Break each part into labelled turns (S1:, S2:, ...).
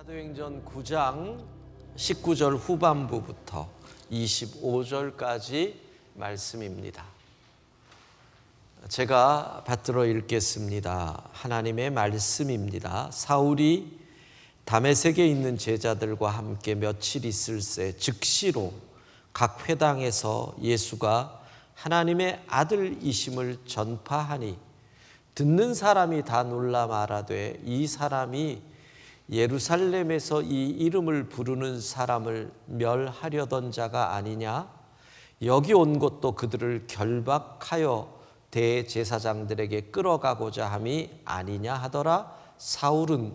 S1: 사도행전 9장 19절 후반부부터 25절까지 말씀입니다. 제가 받들어 읽겠습니다. 하나님의 말씀입니다. 사울이 담에색에 있는 제자들과 함께 며칠 있을 새 즉시로 각 회당에서 예수가 하나님의 아들이심을 전파하니 듣는 사람이 다 놀라 말하되 이 사람이 예루살렘에서 이 이름을 부르는 사람을 멸하려던 자가 아니냐? 여기 온 것도 그들을 결박하여 대제사장들에게 끌어가고자 함이 아니냐 하더라. 사울은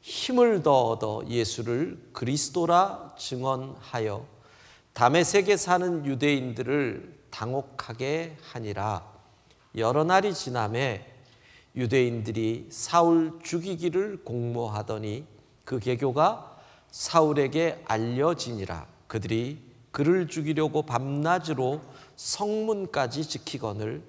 S1: 힘을 더 얻어 예수를 그리스도라 증언하여 담에색에 사는 유대인들을 당혹하게 하니라. 여러 날이 지남에 유대인들이 사울 죽이기를 공모하더니 그 계교가 사울에게 알려지니라 그들이 그를 죽이려고 밤낮으로 성문까지 지키거늘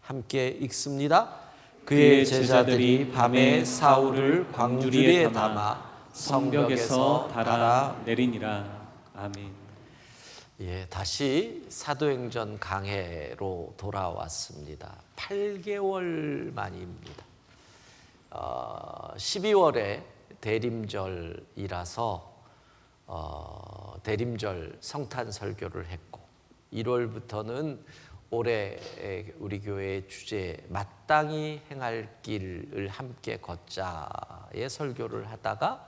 S1: 함께 읽습니다. 그의 제자들이 밤에 사울을 광주리에 담아 성벽에서 달아
S2: 내리니라. 아멘.
S1: 예, 다시 사도행전 강해로 돌아왔습니다. 8개월 만입니다. 어, 12월에 대림절이라서 어, 대림절 성탄 설교를 했고 1월부터는 올해 우리 교회의 주제 마땅히 행할 길을 함께 걷자의 설교를 하다가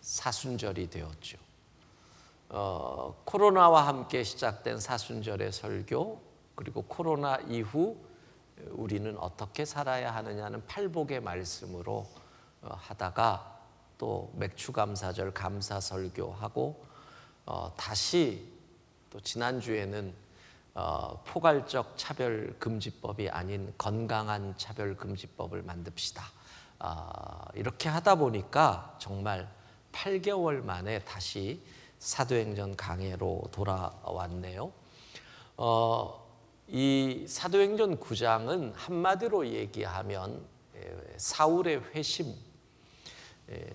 S1: 사순절이 되었죠. 어, 코로나와 함께 시작된 사순절의 설교 그리고 코로나 이후 우리는 어떻게 살아야 하느냐는 팔복의 말씀으로 어, 하다가 또 맥추감사절 감사 설교하고 어, 다시 또 지난 주에는 어, 포괄적 차별 금지법이 아닌 건강한 차별 금지법을 만듭시다. 아, 이렇게 하다 보니까 정말 8개월 만에 다시 사도행전 강해로 돌아왔네요. 어, 이 사도행전 9장은 한마디로 얘기하면 에, 사울의 회심, 에,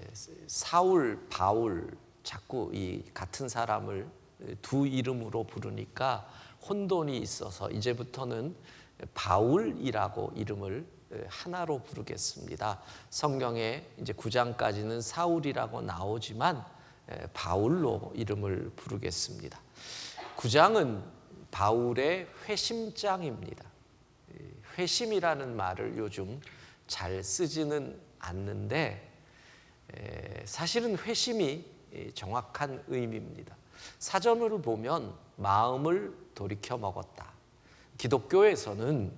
S1: 사울, 바울 자꾸 이 같은 사람을 두 이름으로 부르니까 혼돈이 있어서 이제부터는 바울이라고 이름을 하나로 부르겠습니다. 성경에 이제 9장까지는 사울이라고 나오지만 바울로 이름을 부르겠습니다. 9장은 바울의 회심장입니다. 회심이라는 말을 요즘 잘 쓰지는 않는데 사실은 회심이 정확한 의미입니다. 사전을 보면 마음을 돌이켜 먹었다. 기독교에서는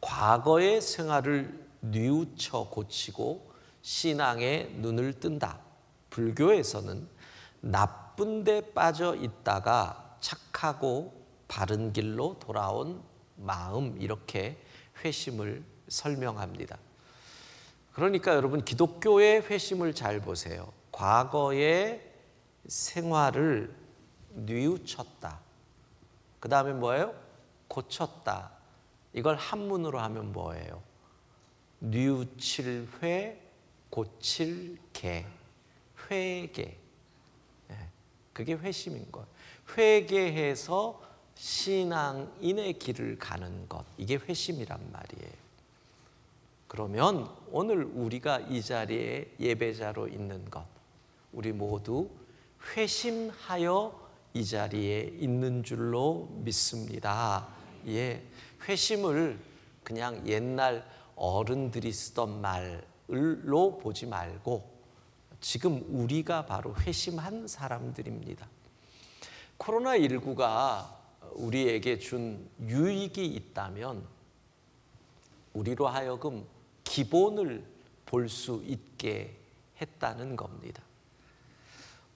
S1: 과거의 생활을 뉘우쳐 고치고 신앙에 눈을 뜬다. 불교에서는 나쁜 데 빠져 있다가 착하고 바른 길로 돌아온 마음 이렇게 회심을 설명합니다. 그러니까 여러분 기독교의 회심을 잘 보세요. 과거의 생활을 뉘우쳤다. 그 다음에 뭐예요? 고쳤다. 이걸 한문으로 하면 뭐예요? 뉘우칠 회, 고칠 개, 회개. 예, 그게 회심인 거예요. 회개해서 신앙인의 길을 가는 것. 이게 회심이란 말이에요. 그러면 오늘 우리가 이 자리에 예배자로 있는 것. 우리 모두 회심하여 이 자리에 있는 줄로 믿습니다. 예. 회심을 그냥 옛날 어른들이 쓰던 말로 보지 말고 지금 우리가 바로 회심한 사람들입니다. 코로나19가 우리에게 준 유익이 있다면 우리로 하여금 기본을 볼 수 있게 했다는 겁니다.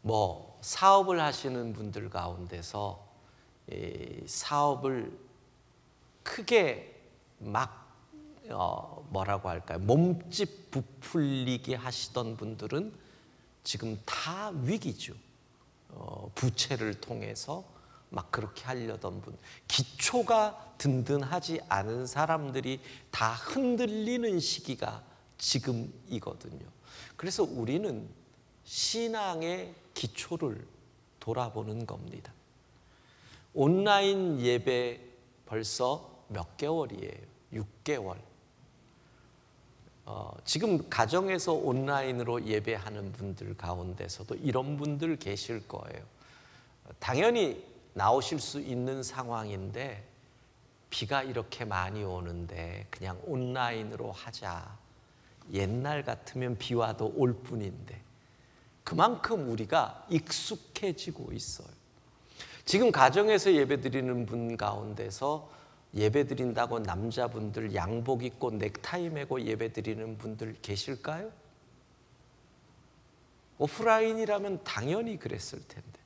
S1: 뭐 사업을 하시는 분들 가운데서 사업을 크게 막 어, 뭐라고 할까요? 몸집 부풀리게 하시던 분들은 지금 다 위기죠. 어, 부채를 통해서 막 그렇게 하려던 분, 기초가 든든하지 않은 사람들이 다 흔들리는 시기가 지금이거든요. 그래서 우리는 신앙의 기초를 돌아보는 겁니다. 온라인 예배 벌써 몇 개월이에요? 6개월. 어, 지금 가정에서 온라인으로 예배하는 분들 가운데서도 이런 분들 계실 거예요. 당연히 나오실 수 있는 상황인데 비가 이렇게 많이 오는데 그냥 온라인으로 하자. 옛날 같으면 비 와도 올 뿐인데 그만큼 우리가 익숙해지고 있어요. 지금 가정에서 예배 드리는 분 가운데서 예배 드린다고 남자분들 양복 입고 넥타이 메고 예배 드리는 분들 계실까요? 오프라인이라면 당연히 그랬을 텐데.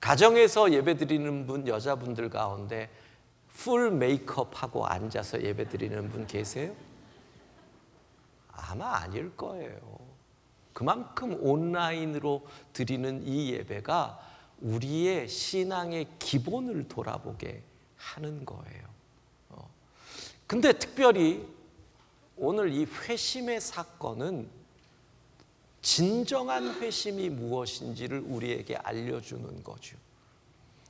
S1: 가정에서 예배 드리는 분 여자분들 가운데 풀 메이크업 하고 앉아서 예배 드리는 분 계세요? 아마 아닐 거예요. 그만큼 온라인으로 드리는 이 예배가 우리의 신앙의 기본을 돌아보게 하는 거예요. 어. 근데 특별히 오늘 이 회심의 사건은 진정한 회심이 무엇인지를 우리에게 알려주는 거죠.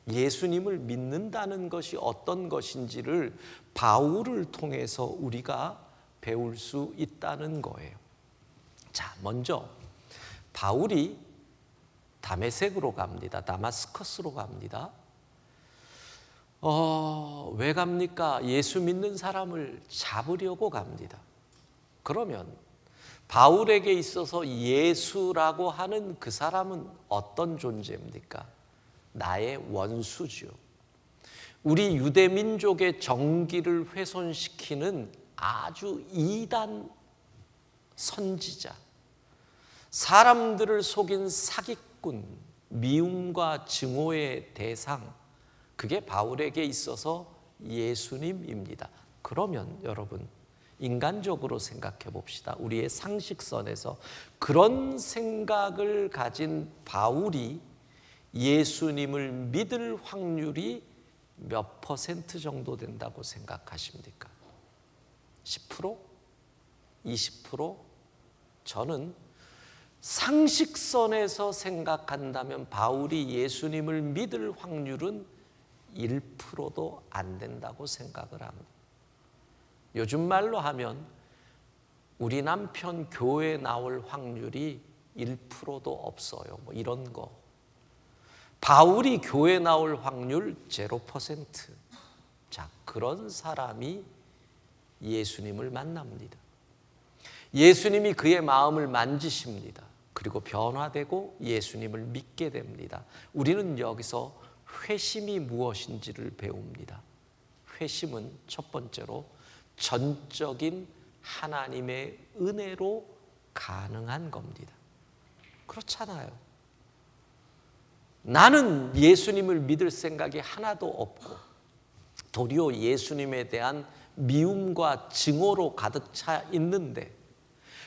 S1: 예수님을 믿는다는 것이 어떤 것인지를 바울을 통해서 우리가 배울 수 있다는 거예요. 자, 먼저 바울이 다메섹으로 갑니다. 다마스커스로 갑니다. 어, 왜 갑니까? 예수 믿는 사람을 잡으려고 갑니다. 그러면 바울에게 있어서 예수라고 하는 그 사람은 어떤 존재입니까? 나의 원수죠. 우리 유대 민족의 정기를 훼손시키는 아주 이단 선지자, 사람들을 속인 사기꾼, 미움과 증오의 대상, 그게 바울에게 있어서 예수님입니다. 그러면 여러분, 인간적으로 생각해 봅시다. 우리의 상식선에서 그런 생각을 가진 바울이 예수님을 믿을 확률이 몇 퍼센트 정도 된다고 생각하십니까? 10%? 20%? 저는 상식선에서 생각한다면 바울이 예수님을 믿을 확률은 1%도 안 된다고 생각을 합니다. 요즘 말로 하면 우리 남편 교회 나올 확률이 1%도 없어요. 뭐 이런 거. 바울이 교회 나올 확률 0%. 자, 그런 사람이 예수님을 만납니다. 예수님이 그의 마음을 만지십니다. 그리고 변화되고 예수님을 믿게 됩니다. 우리는 여기서 회심이 무엇인지를 배웁니다. 회심은 첫 번째로 전적인 하나님의 은혜로 가능한 겁니다. 그렇잖아요. 나는 예수님을 믿을 생각이 하나도 없고 도리어 예수님에 대한 미움과 증오로 가득 차 있는데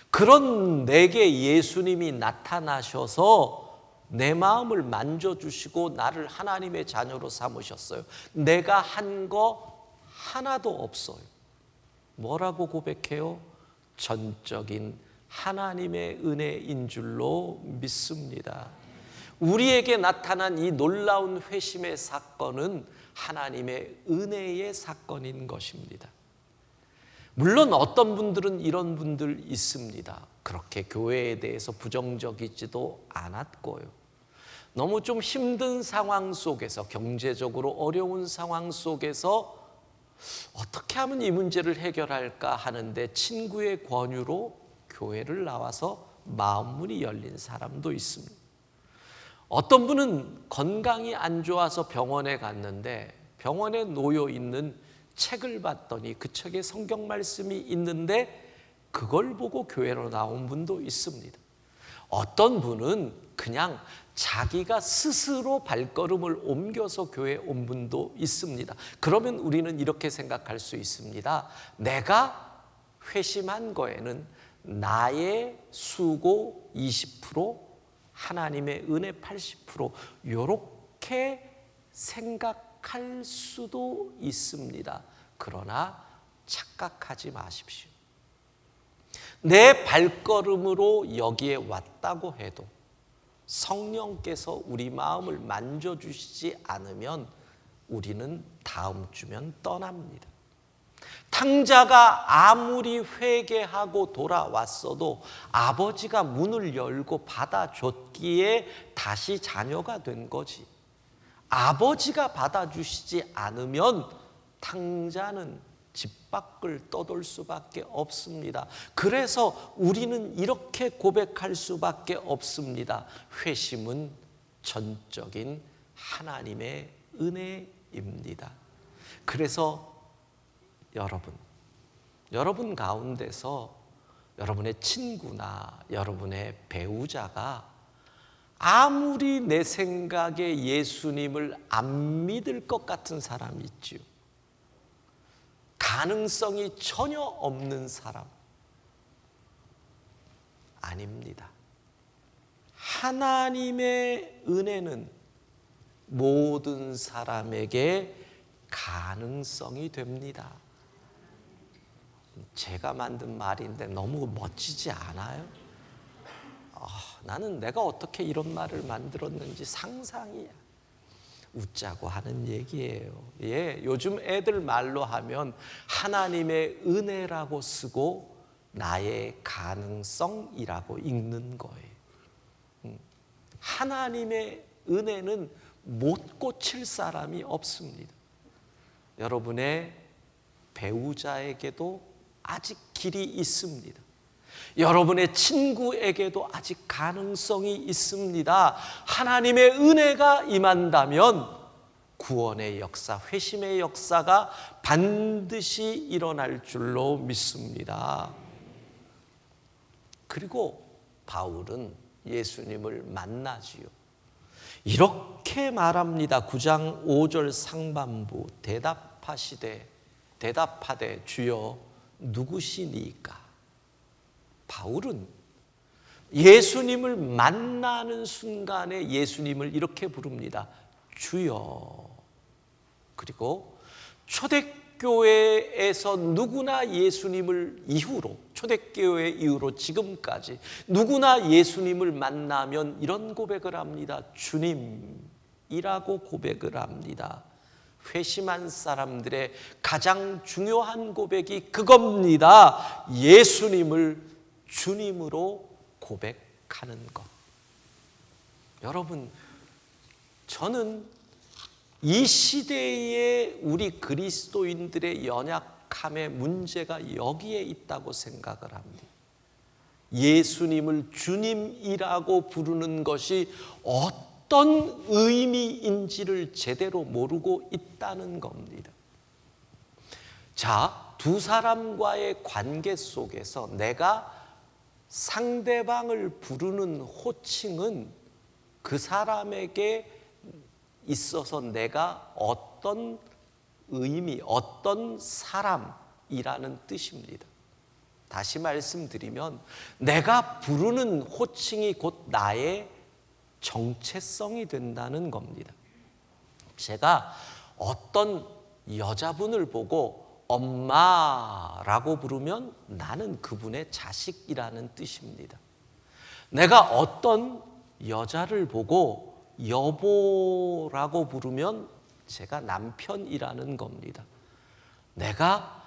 S1: 그런 내게 예수님이 나타나셔서 내 마음을 만져주시고 나를 하나님의 자녀로 삼으셨어요. 내가 한 거 하나도 없어요. 뭐라고 고백해요? 전적인 하나님의 은혜인 줄로 믿습니다. 우리에게 나타난 이 놀라운 회심의 사건은 하나님의 은혜의 사건인 것입니다. 물론 어떤 분들은 이런 분들 있습니다. 그렇게 교회에 대해서 부정적이지도 않았고요. 너무 좀 힘든 상황 속에서 경제적으로 어려운 상황 속에서 어떻게 하면 이 문제를 해결할까 하는데 친구의 권유로 교회를 나와서 마음문이 열린 사람도 있습니다. 어떤 분은 건강이 안 좋아서 병원에 갔는데 병원에 놓여 있는 책을 봤더니 그 책에 성경 말씀이 있는데 그걸 보고 교회로 나온 분도 있습니다. 어떤 분은 그냥 자기가 스스로 발걸음을 옮겨서 교회에 온 분도 있습니다. 그러면 우리는 이렇게 생각할 수 있습니다. 내가 회심한 거에는 나의 수고 20%, 하나님의 은혜 80% 이렇게 생각할 수도 있습니다. 그러나 착각하지 마십시오. 내 발걸음으로 여기에 왔다고 해도 성령께서 우리 마음을 만져주시지 않으면 우리는 다음 주면 떠납니다. 탕자가 아무리 회개하고 돌아왔어도 아버지가 문을 열고 받아줬기에 다시 자녀가 된 거지. 아버지가 받아주시지 않으면 탕자는 집 밖을 떠돌 수밖에 없습니다. 그래서 우리는 이렇게 고백할 수밖에 없습니다. 회심은 전적인 하나님의 은혜입니다. 그래서 여러분, 여러분 가운데서 여러분의 친구나 여러분의 배우자가 아무리 내 생각에 예수님을 안 믿을 것 같은 사람이 있지요. 가능성이 전혀 없는 사람. 아닙니다. 하나님의 은혜는 모든 사람에게 가능성이 됩니다. 제가 만든 말인데 너무 멋지지 않아요? 아, 나는 내가 어떻게 이런 말을 만들었는지 상상이야. 웃자고 하는 얘기예요. 예, 요즘 애들 말로 하면 하나님의 은혜라고 쓰고 나의 가능성이라고 읽는 거예요. 음, 하나님의 은혜는 못 고칠 사람이 없습니다. 여러분의 배우자에게도 아직 길이 있습니다. 여러분의 친구에게도 아직 가능성이 있습니다. 하나님의 은혜가 임한다면 구원의 역사, 회심의 역사가 반드시 일어날 줄로 믿습니다. 그리고 바울은 예수님을 만나지요. 이렇게 말합니다. 9장 5절 상반부 대답하시되 대답하되 주여 누구시니까? 바울은 예수님을 만나는 순간에 예수님을 이렇게 부릅니다. 주여. 그리고 초대교회에서 누구나 예수님을 이후로, 초대교회 이후로 지금까지 누구나 예수님을 만나면 이런 고백을 합니다. 주님이라고 고백을 합니다. 회심한 사람들의 가장 중요한 고백이 그겁니다. 예수님을 주님으로 고백하는 것. 여러분, 저는 이 시대의 우리 그리스도인들의 연약함의 문제가 여기에 있다고 생각을 합니다. 예수님을 주님이라고 부르는 것이 어떤 의미인지를 제대로 모르고 있다는 겁니다. 자, 두 사람과의 관계 속에서 내가 상대방을 부르는 호칭은 그 사람에게 있어서 내가 어떤 의미, 어떤 사람이라는 뜻입니다. 다시 말씀드리면 내가 부르는 호칭이 곧 나의 정체성이 된다는 겁니다. 제가 어떤 여자분을 보고 엄마라고 부르면 나는 그분의 자식이라는 뜻입니다. 내가 어떤 여자를 보고 여보라고 부르면 제가 남편이라는 겁니다. 내가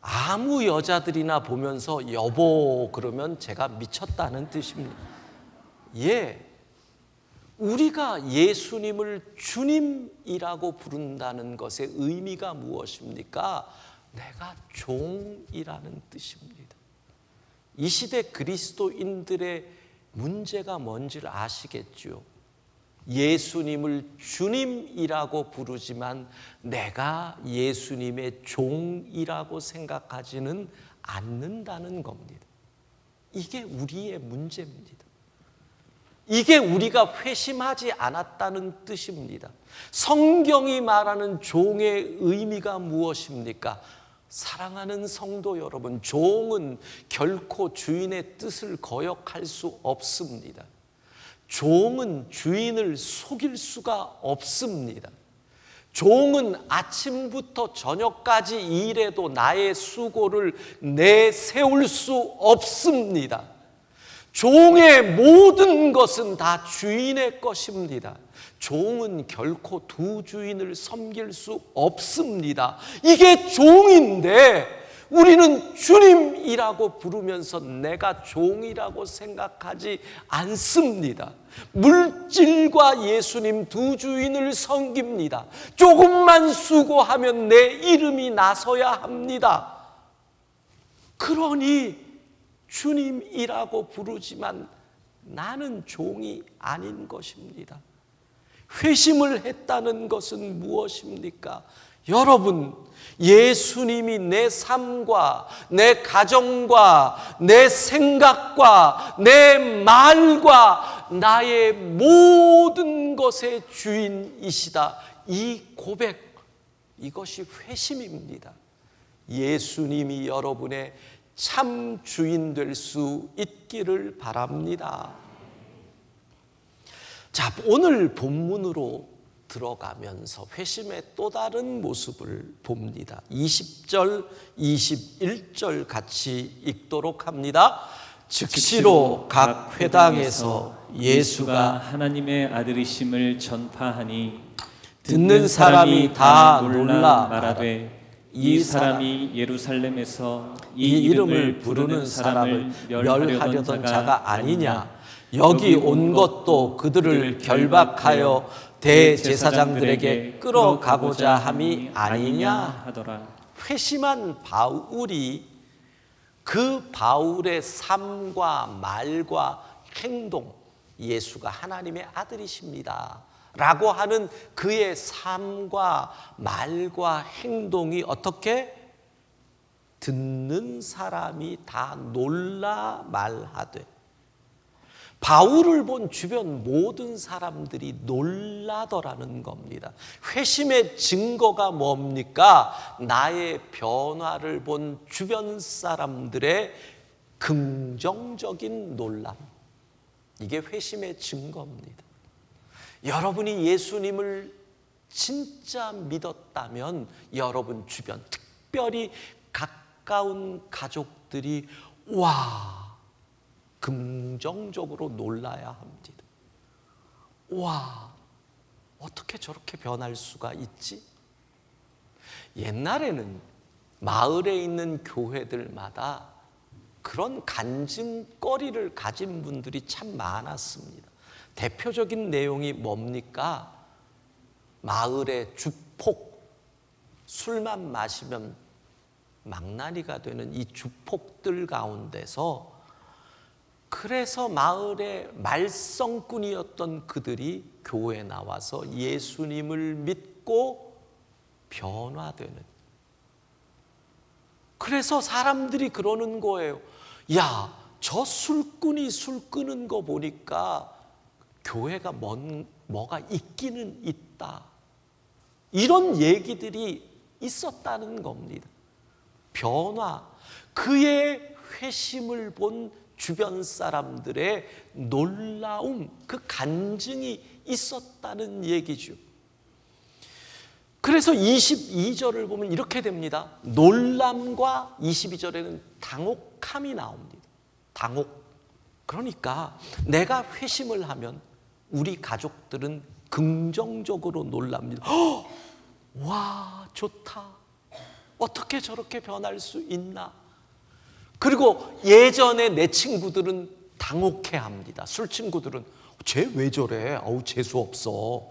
S1: 아무 여자들이나 보면서 여보 그러면 제가 미쳤다는 뜻입니다. 예. 우리가 예수님을 주님이라고 부른다는 것의 의미가 무엇입니까? 내가 종이라는 뜻입니다. 이 시대 그리스도인들의 문제가 뭔지를 아시겠죠? 예수님을 주님이라고 부르지만 내가 예수님의 종이라고 생각하지는 않는다는 겁니다. 이게 우리의 문제입니다. 이게 우리가 회심하지 않았다는 뜻입니다. 성경이 말하는 종의 의미가 무엇입니까? 사랑하는 성도 여러분, 종은 결코 주인의 뜻을 거역할 수 없습니다. 종은 주인을 속일 수가 없습니다. 종은 아침부터 저녁까지 일해도 나의 수고를 내세울 수 없습니다. 종의 모든 것은 다 주인의 것입니다. 종은 결코 두 주인을 섬길 수 없습니다. 이게 종인데 우리는 주님이라고 부르면서 내가 종이라고 생각하지 않습니다. 물질과 예수님 두 주인을 섬깁니다. 조금만 수고하면 내 이름이 나서야 합니다. 그러니 주님이라고 부르지만 나는 종이 아닌 것입니다. 회심을 했다는 것은 무엇입니까? 여러분, 예수님이 내 삶과 내 가정과 내 생각과 내 말과 나의 모든 것의 주인이시다. 이 고백, 이것이 회심입니다. 예수님이 여러분의 참 주인 될 수 있기를 바랍니다. 자, 오늘 본문으로 들어가면서 회심의 또 다른 모습을 봅니다. 20절, 21절 같이 읽도록 합니다. 즉시로 각 회당에서 예수가
S2: 하나님의 아들이심을 전파하니
S1: 듣는 사람이 다 놀라
S2: 말하되 이이 사람이 예루살렘에서
S1: 이 이름을 부르는 사람을 멸하려던 자가 아니냐 여기 온 것도 그들을 결박하여 대제사장들에게 끌어가고자 함이 아니냐
S2: 하더라.
S1: 회심한 바울이 그 바울의 삶과 말과 행동 예수가 하나님의 아들이십니다. 라고 하는 그의 삶과 말과 행동이 어떻게 듣는 사람이 다 놀라 말하되 바울을 본 주변 모든 사람들이 놀라더라는 겁니다. 회심의 증거가 뭡니까? 나의 변화를 본 주변 사람들의 긍정적인 놀람. 이게 회심의 증거입니다. 여러분이 예수님을 진짜 믿었다면 여러분 주변, 특별히 가까운 가족들이 와, 긍정적으로 놀라야 합니다. 와, 어떻게 저렇게 변할 수가 있지? 옛날에는 마을에 있는 교회들마다 그런 간증거리를 가진 분들이 참 많았습니다. 대표적인 내용이 뭡니까? 마을의 주폭, 술만 마시면 망나니가 되는 이 주폭들 가운데서 그래서 마을의 말썽꾼이었던 그들이 교회에 나와서 예수님을 믿고 변화되는. 그래서 사람들이 그러는 거예요. 야, 저 술꾼이 술 끄는 거 보니까 교회가 뭔, 뭐가 있기는 있다. 이런 얘기들이 있었다는 겁니다. 변화, 그의 회심을 본 주변 사람들의 놀라움, 그 간증이 있었다는 얘기죠. 그래서 22절을 보면 이렇게 됩니다. 놀람과 22절에는 당혹함이 나옵니다. 당혹. 그러니까 내가 회심을 하면 우리 가족들은 긍정적으로 놀랍니다. 허! 와, 좋다. 어떻게 저렇게 변할 수 있나? 그리고 예전에 내 친구들은 당혹해 합니다. 술 친구들은 쟤 왜 저래? 어우, 재수 없어.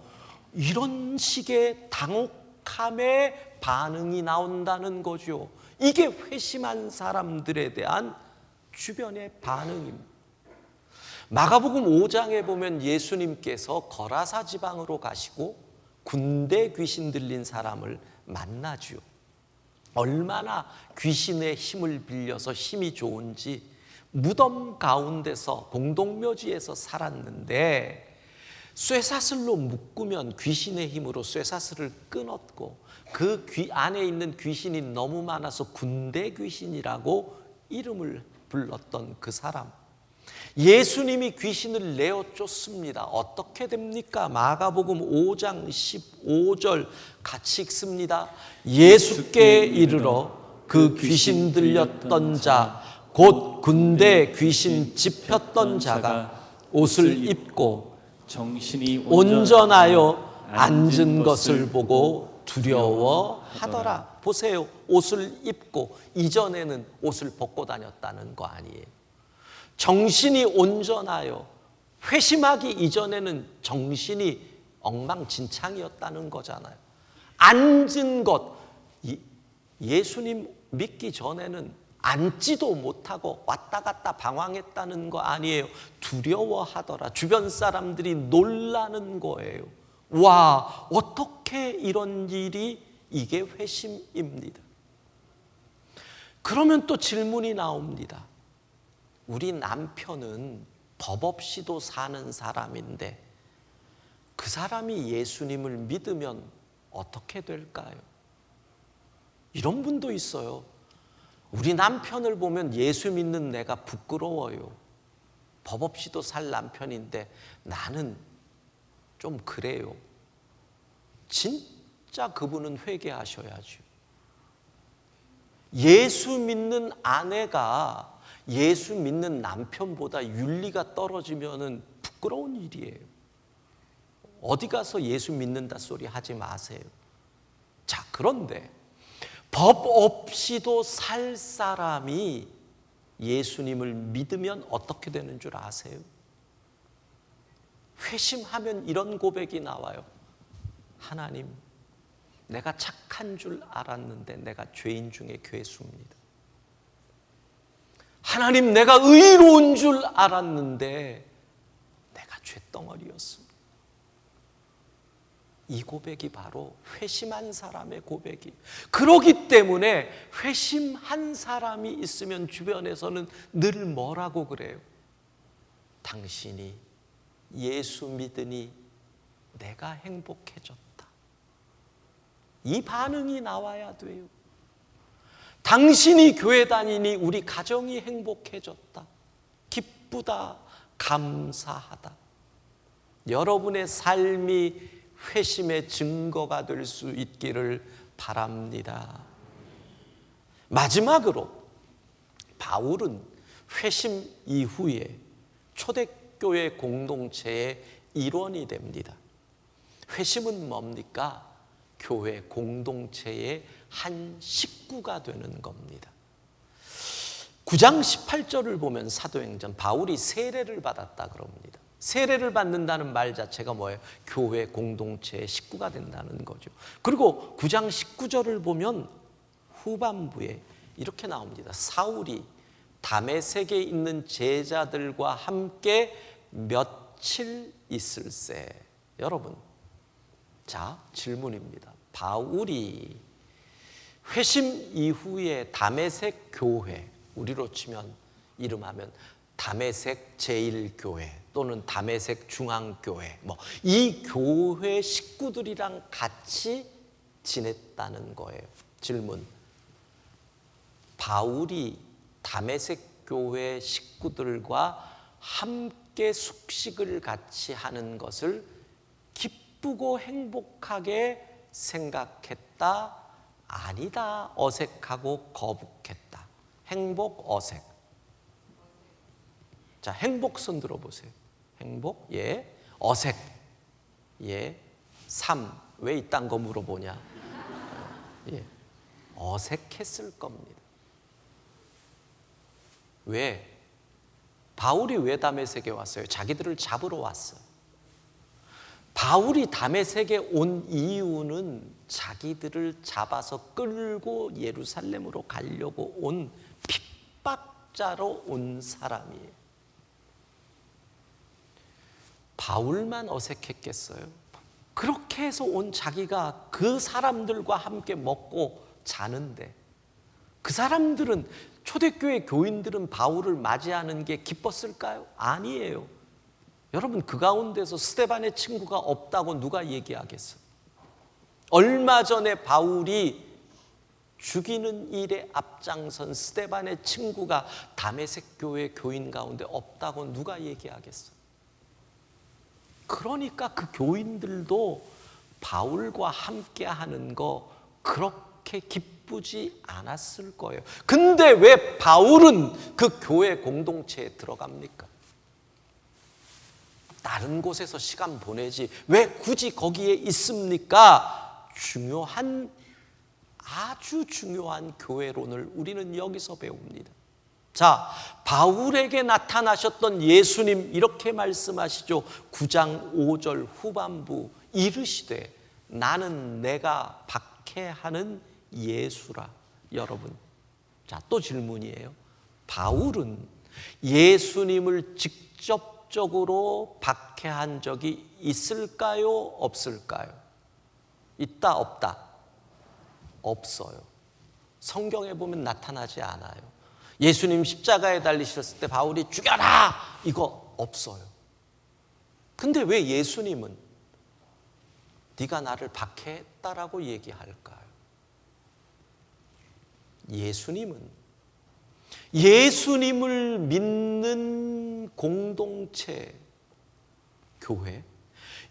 S1: 이런 식의 당혹함의 반응이 나온다는 거죠. 이게 회심한 사람들에 대한 주변의 반응입니다. 마가복음 5장에 보면 예수님께서 거라사 지방으로 가시고 군대 귀신 들린 사람을 만나죠. 얼마나 귀신의 힘을 빌려서 힘이 좋은지 무덤 가운데서 공동묘지에서 살았는데 쇠사슬로 묶으면 귀신의 힘으로 쇠사슬을 끊었고 그 귀 안에 있는 귀신이 너무 많아서 군대 귀신이라고 이름을 불렀던 그 사람. 예수님이 귀신을 내어 쫓습니다. 어떻게 됩니까? 마가복음 5장 15절 같이 읽습니다. 예수께 이르러 그 귀신 들렸던 자, 곧 군대 귀신 집혔던 자가 옷을 입고
S2: 정신이
S1: 온전하여 앉은 것을 보고 두려워하더라. 보세요. 옷을 입고 이전에는 옷을 벗고 다녔다는 거 아니에요. 정신이 온전하여 회심하기 이전에는 정신이 엉망진창이었다는 거잖아요. 앉은 것 이- 예수님 믿기 전에는 앉지도 못하고 왔다 갔다 방황했다는 거 아니에요. 두려워하더라. 주변 사람들이 놀라는 거예요. 와, 어떻게 이런 일이 이게 회심입니다. 그러면 또 질문이 나옵니다. 우리 남편은 법 없이도 사는 사람인데 그 사람이 예수님을 믿으면 어떻게 될까요? 이런 분도 있어요. 우리 남편을 보면 예수 믿는 내가 부끄러워요. 법 없이도 살 남편인데 나는 좀 그래요. 진짜 그분은 회개하셔야죠. 예수 믿는 아내가 예수 믿는 남편보다 윤리가 떨어지면은 부끄러운 일이에요. 어디 가서 예수 믿는다 소리 하지 마세요. 자, 그런데 법 없이도 살 사람이 예수님을 믿으면 어떻게 되는 줄 아세요? 회심하면 이런 고백이 나와요. 하나님, 내가 착한 줄 알았는데 내가 죄인 중에 괴수입니다. 하나님, 내가 의로운 줄 알았는데 내가 죄덩어리였습니다. 이 고백이 바로 회심한 사람의 고백이. 그러기 때문에 회심한 사람이 있으면 주변에서는 늘 뭐라고 그래요? 당신이 예수 믿으니 내가 행복해졌다. 이 반응이 나와야 돼요. 당신이 교회 다니니 우리 가정이 행복해졌다. 기쁘다. 감사하다. 여러분의 삶이 회심의 증거가 될 수 있기를 바랍니다. 마지막으로 바울은 회심 이후에 초대교회 공동체의 일원이 됩니다. 회심은 뭡니까? 교회 공동체의 한 식구가 되는 겁니다. 9장 18절을 보면 사도행전 바울이 세례를 받았다 그럽니다. 세례를 받는다는 말 자체가 뭐예요? 교회 공동체의 식구가 된다는 거죠. 그리고 9장 19절을 보면 후반부에 이렇게 나옵니다. 사울이 담에색에 있는 제자들과 함께 며칠 있을세. 여러분, 자 질문입니다. 바울이 회심 이후에 담에색 교회 우리로 치면 이름하면 담에색 제일교회 또는 담에색 중앙교회 뭐 이 교회 식구들이랑 같이 지냈다는 거예요. 질문. 바울이 담에색 교회 식구들과 함께 숙식을 같이 하는 것을 기쁘고 행복하게 생각했다. 아니다. 어색하고 거북했다. 행복, 어색. 자, 행복 손 들어보세요. 행복, 예. 어색, 예. 삶, 왜 이딴 거 물어보냐? 예. 어색했을 겁니다. 왜? 바울이 왜 담에색에 왔어요? 자기들을 잡으러 왔어요. 바울이 담에색에 온 이유는 자기들을 잡아서 끌고 예루살렘으로 가려고 온 핍박자로 온 사람이에요. 바울만 어색했겠어요? 그렇게 해서 온 자기가 그 사람들과 함께 먹고 자는데 그 사람들은 초대교회 교인들은 바울을 맞이하는 게 기뻤을까요? 아니에요. 여러분 그 가운데서 스테반의 친구가 없다고 누가 얘기하겠어요? 얼마 전에 바울이 죽이는 일에 앞장선 스테반의 친구가 다메섹 교회 교인 가운데 없다고 누가 얘기하겠어? 그러니까 그 교인들도 바울과 함께 하는 거 그렇게 기쁘지 않았을 거예요. 근데 왜 바울은 그 교회 공동체에 들어갑니까? 다른 곳에서 시간 보내지 왜 굳이 거기에 있습니까? 중요한 아주 중요한 교회론을 우리는 여기서 배웁니다. 자, 바울에게 나타나셨던 예수님 이렇게 말씀하시죠. 9장 5절 후반부 이르시되 나는 내가 박해하는 예수라. 여러분. 자, 또 질문이에요. 바울은 예수님을 직접 적으로 박해한 적이 있을까요? 없을까요? 있다, 없다? 없어요. 성경에 보면 나타나지 않아요. 예수님 십자가에 달리셨을 때 바울이 죽여라! 이거 없어요. 근데 왜 예수님은 네가 나를 박해했다라고 얘기할까요? 예수님은 예수님을 믿는 공동체, 교회,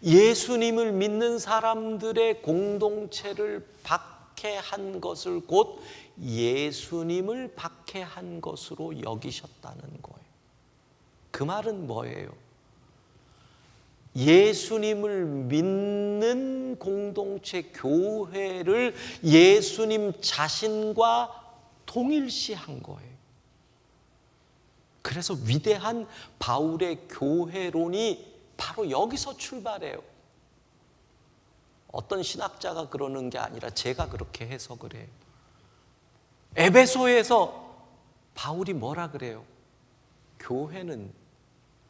S1: 예수님을 믿는 사람들의 공동체를 박해한 것을 곧 예수님을 박해한 것으로 여기셨다는 거예요. 그 말은 뭐예요? 예수님을 믿는 공동체 교회를 예수님 자신과 동일시한 거예요. 그래서 위대한 바울의 교회론이 바로 여기서 출발해요. 어떤 신학자가 그러는 게 아니라 제가 그렇게 해석을 해요. 에베소에서 바울이 뭐라 그래요? 교회는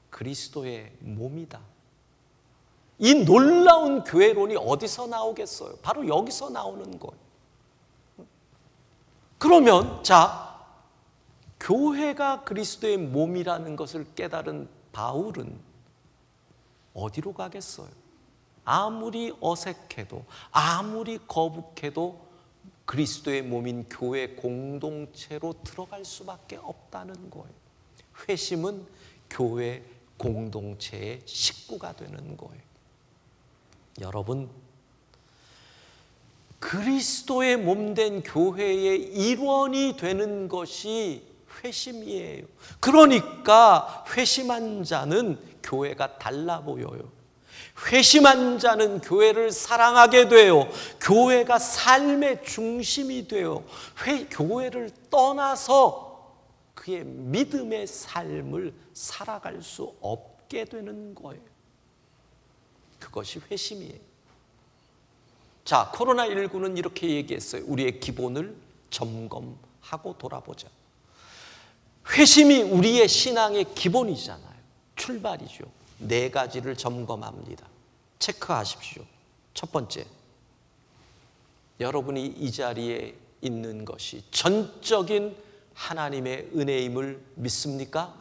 S1: 그리스도의 몸이다. 이 놀라운 교회론이 어디서 나오겠어요? 바로 여기서 나오는 거예요. 그러면 자 교회가 그리스도의 몸이라는 것을 깨달은 바울은 어디로 가겠어요? 아무리 어색해도 아무리 거북해도 그리스도의 몸인 교회 공동체로 들어갈 수밖에 없다는 거예요. 회심은 교회 공동체의 식구가 되는 거예요. 여러분 그리스도의 몸된 교회의 일원이 되는 것이 회심이에요. 그러니까 회심한 자는 교회가 달라 보여요. 회심한 자는 교회를 사랑하게 돼요. 교회가 삶의 중심이 돼요. 회, 교회를 떠나서 그의 믿음의 삶을 살아갈 수 없게 되는 거예요. 그것이 회심이에요. 자, 코로나19는 이렇게 얘기했어요. 우리의 기본을 점검하고 돌아보자. 회심이 우리의 신앙의 기본이잖아요. 출발이죠. 네 가지를 점검합니다. 체크하십시오. 첫 번째, 여러분이 이 자리에 있는 것이 전적인 하나님의 은혜임을 믿습니까?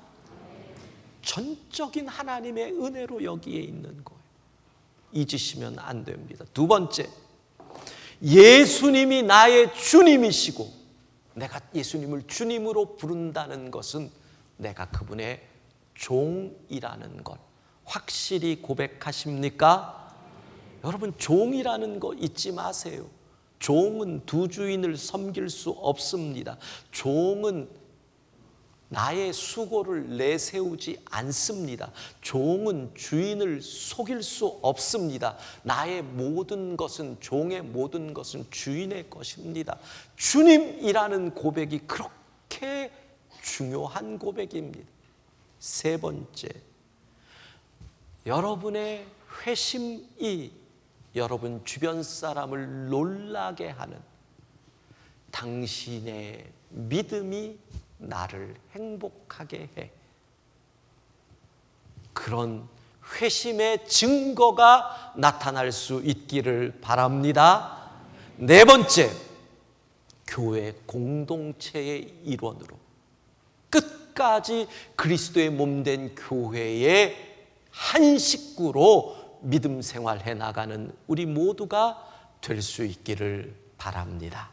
S1: 전적인 하나님의 은혜로 여기에 있는 거예요. 잊으시면 안 됩니다. 두 번째, 예수님이 나의 주님이시고 내가 예수님을 주님으로 부른다는 것은 내가 그분의 종이라는 것 확실히 고백하십니까? 여러분 종이라는 거 잊지 마세요. 종은 두 주인을 섬길 수 없습니다. 종은 나의 수고를 내세우지 않습니다. 종은 주인을 속일 수 없습니다. 나의 모든 것은 종의 모든 것은 주인의 것입니다. 주님이라는 고백이 그렇게 중요한 고백입니다. 세 번째, 여러분의 회심이 여러분 주변 사람을 놀라게 하는 당신의 믿음이 나를 행복하게 해. 그런 회심의 증거가 나타날 수 있기를 바랍니다. 네 번째, 교회 공동체의 일원으로 끝까지 그리스도의 몸 된 교회의 한 식구로 믿음 생활해 나가는 우리 모두가 될 수 있기를 바랍니다.